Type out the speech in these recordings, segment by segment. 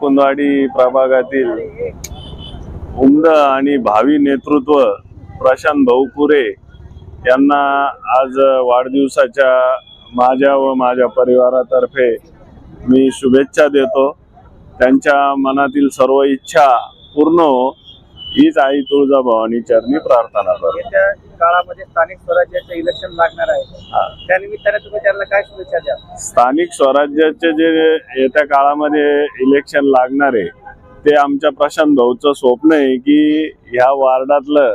कोंदवाडी प्रभागातील उमद आणि भावी नेतृत्व प्रशांत भाऊपुरे यांना आज वाढदिवसाच्या माझ्या व माझ्या परिवारातर्फे मी शुभेच्छा देतो. त्यांच्या मनातील सर्व इच्छा पूर्ण हो. हीच आई तुळजाभवानी चरणी प्रार्थना करतो येत्या काळामध्ये स्थानिक स्वराज्याचे इलेक्शन लागणार आहे. हा. त्या निमित्ताने तुम्ही त्यांना काय शुभेच्छा द्या? स्थानिक स्वराज्याचे जे येत्या काळामध्ये इलेक्शन लागणार आहे ते आमच्या प्रशांत भाऊचं स्वप्न आहे की ह्या वार्डातलं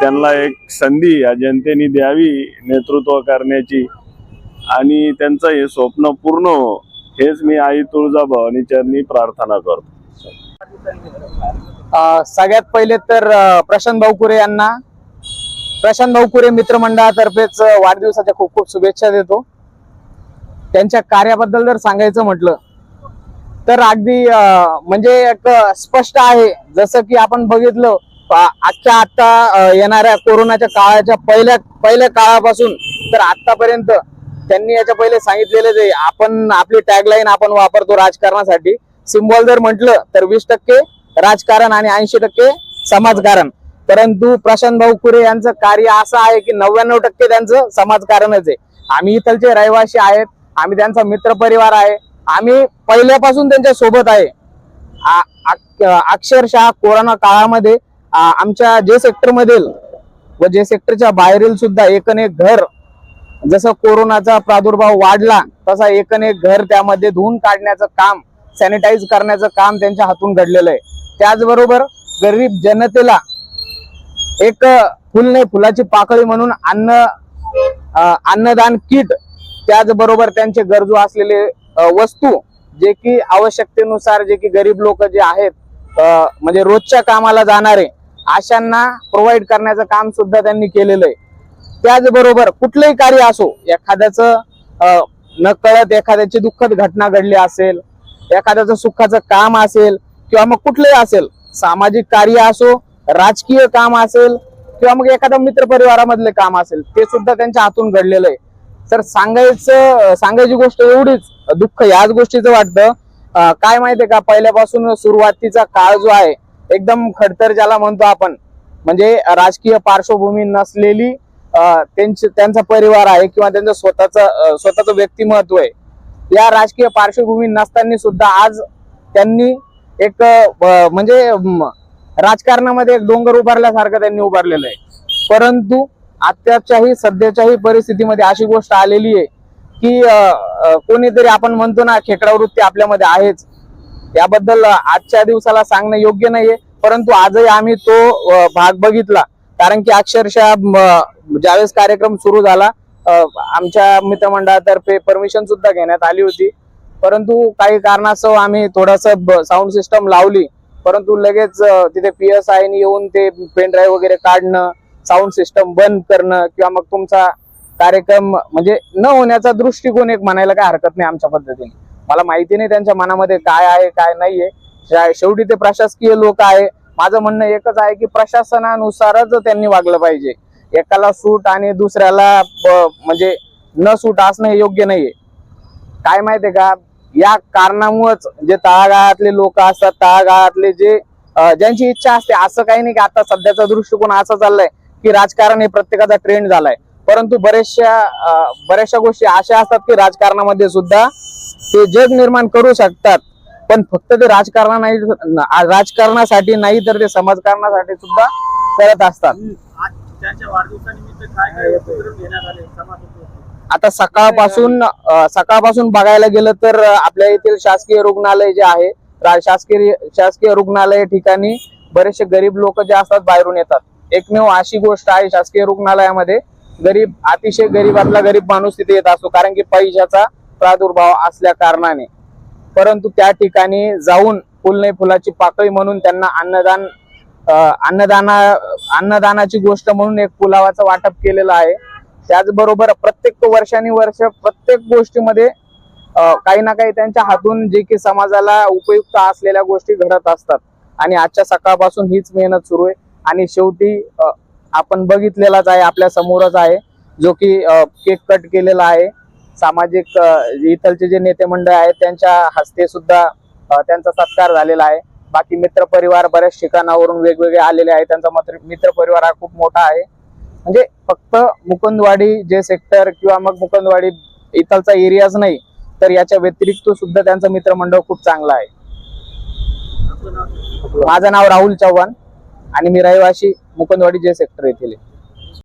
त्यांना एक संधी या जनतेने द्यावी नेतृत्व करण्याची. आणि त्यांचं हे स्वप्न पूर्ण हो हेच मी आई तुळजाभवानी चरणी प्रार्थना करतो. सगळ्यात पहिले तर प्रशांत भाऊकुरे यांना. प्रशांत भाऊकुरे मित्रमंडळातर्फेच वाढदिवसाच्या खूप खूप शुभेच्छा देतो. त्यांच्या कार्याबद्दल जर सांगायचं म्हटलं तर अगदी म्हणजे एक स्पष्ट आहे. जसं की आपण बघितलं आजच्या आता येणाऱ्या कोरोनाच्या काळाच्या पहिल्या पहिल्या काळापासून तर आतापर्यंत त्यांनी याच्या पहिले सांगितलेले जे आपण आपली टॅगलाईन आपण वापरतो राजकारणासाठी सिम्बॉल जर म्हटलं तर वीस टक्के राजकारण आणि ऐंशी टक्के समाजकारण. परंतु प्रशांत भाऊ कुरे यांचं कार्य असं आहे की नव्याण्णव टक्के त्यांचं समाजकारणच आहे. आम्ही इथलचे रहिवासी आहेत आम्ही त्यांचा मित्र परिवार आहे आम्ही पहिल्यापासून त्यांच्यासोबत आहे. अक्षरशः कोरोना काळामध्ये आमच्या जे सेक्टर मधील व जे सेक्टरच्या बाहेरील सुद्धा एकनेक घर जसं कोरोनाचा प्रादुर्भाव वाढला तसा एकनेक घर त्यामध्ये धुवून काढण्याचं काम सॅनिटाईज करण्याचं काम त्यांच्या हातून घडलेलं आहे. त्याचबरोबर गरीब जनतेला एक फुल नाही फुलाची पाकळी म्हणून अन्न अन्नदान किट त्याचबरोबर त्यांचे गरजू असलेले वस्तू जे की आवश्यकतेनुसार जे की गरीब लोक जे आहेत म्हणजे रोजच्या कामाला जाणारे अशांना प्रोव्हाइड करण्याचं काम सुद्धा त्यांनी केलेलं आहे. त्याचबरोबर कुठलंही कार्य असो एखाद्याचं नकळत न कळत एखाद्याची दुःखद घटना घडली असेल एखाद्याचं सुखाचं काम असेल किंवा मग कुठलंही असेल सामाजिक कार्य असो राजकीय काम असेल किंवा मग एखाद्या मित्र परिवारामधले काम असेल ते सुद्धा त्यांच्या हातून घडलेलं आहे. तर सांगायचं सांगायची गोष्ट एवढीच दुःख याच गोष्टीचं वाटतं. काय माहितीये का पहिल्यापासून सुरुवातीचा काळ जो आहे एकदम खडतर ज्याला म्हणतो आपण म्हणजे राजकीय पार्श्वभूमी नसलेली त्यांचे त्यांचा परिवार आहे किंवा त्यांचं स्वतःचं स्वतःचं व्यक्तिमत्व आहे. या राजकीय पार्श्वभूमी नसताना सुद्धा आज त्यांनी एक म्हणजे राजकारणामध्ये एक डोंगर उभारल्यासारखं त्यांनी उभारलेलं आहे. परंतु आत्ताच्याही सध्याच्याही परिस्थितीमध्ये अशी गोष्ट आलेली आहे की कोणीतरी आपण म्हणतो ना खेकडा वृत्ती आपल्यामध्ये आहेच. याबद्दल आजच्या दिवसाला सांगणं योग्य नाहीये. परंतु आजही आम्ही तो भाग बघितला. कारण की अक्षरशः ज्यावेळेस कार्यक्रम सुरू झाला आमच्या मित्रमंडळातर्फे परमिशन सुद्धा घेण्यात आली होती. परंतु काही कारणास्तव आम्ही थोडस साऊंड सिस्टम लावली. परंतु लगेच तिथे पी एस आयने येऊन ते पेन ड्राईव्ह वगैरे काढणं साऊंड सिस्टम बंद करणं किंवा मग तुमचा कार्यक्रम म्हणजे न होण्याचा दृष्टिकोन एक म्हणायला काय हरकत नाही आमच्या पद्धतीने. मला माहिती नाही त्यांच्या मनामध्ये काय आहे काय नाहीये. शेवटी ते प्रशासकीय लोक आहे. माझं म्हणणं एकच आहे की प्रशासनानुसारच त्यांनी वागलं पाहिजे. एकाला सूट आणि दुसऱ्याला म्हणजे न सूट असणं हे योग्य नाहीये. काय माहितीये का? या कारणामुळेच जे तळागाळातले लोक असतात तळागाळातले जे ज्यांची इच्छा असते असं काही नाही की आता सध्याचा दृष्टिकोन असा चाललाय की राजकारण हे प्रत्येकाचा ट्रेंड झालाय. परंतु बऱ्याचशा बऱ्याचशा गोष्टी अशा असतात की राजकारणामध्ये सुद्धा ते जग निर्माण करू शकतात पण फक्त ते राजकारणा नाही राजकारणासाठी नाही तर ते समाजकारणासाठी सुद्धा करत असतात. आता सकाळपासून सकाळपासून बघायला गेलं तर आपल्या येथील शासकीय रुग्णालय जे आहे शासकीय शासकीय रुग्णालय ठिकाणी बरेचसे गरीब लोक जे असतात बाहेरून येतात. एकमेव अशी गोष्ट आहे शासकीय रुग्णालयामध्ये गरीब अतिशय गरीबातला गरीब माणूस तिथे येत असतो कारण की पैशाचा प्रादुर्भाव असल्या कारणाने. परंतु त्या ठिकाणी जाऊन फुल नाही फुलाची पाकळी म्हणून त्यांना अन्नदान अन्नदाना अन्नदानाची गोष्ट म्हणून एक पुलावाचं वाटप केलेलं आहे. त्याचबरोबर प्रत्येक वर्षानुवर्ष वर्ष प्रत्येक गोष्टीमध्ये काही ना काही त्यांच्या हातून जे की समाजाला उपयुक्त असलेल्या गोष्टी घडत असतात. आणि आजच्या सकाळपासून हीच मेहनत सुरू आहे. आणि शेवटी आपण बघितलेलाच आहे आपल्या समोरच आहे जो की केक कट केलेला आहे. सामाजिक इथलचे जे नेते मंडळ आहेत त्यांच्या हस्ते सुद्धा त्यांचा सत्कार झालेला आहे. बाकी मित्रपरिवार बऱ्याच ठिकाणावरून वेगवेगळे आलेले आहेत. त्यांचा मित्र मित्रपरिवार हा खूप मोठा आहे. म्हणजे फक्त मुकुंदवाडी जे सेक्टर किंवा मग मुकुंदवाडी इथलचा एरियाच नाही तर याच्या व्यतिरिक्त सुद्धा त्यांचं मित्रमंडळ खूप चांगलं आहे माझं नाव राहुल चव्हाण आणि मी रहिवाशी मुकुंदवाडी जे सेक्टर येथील आहे.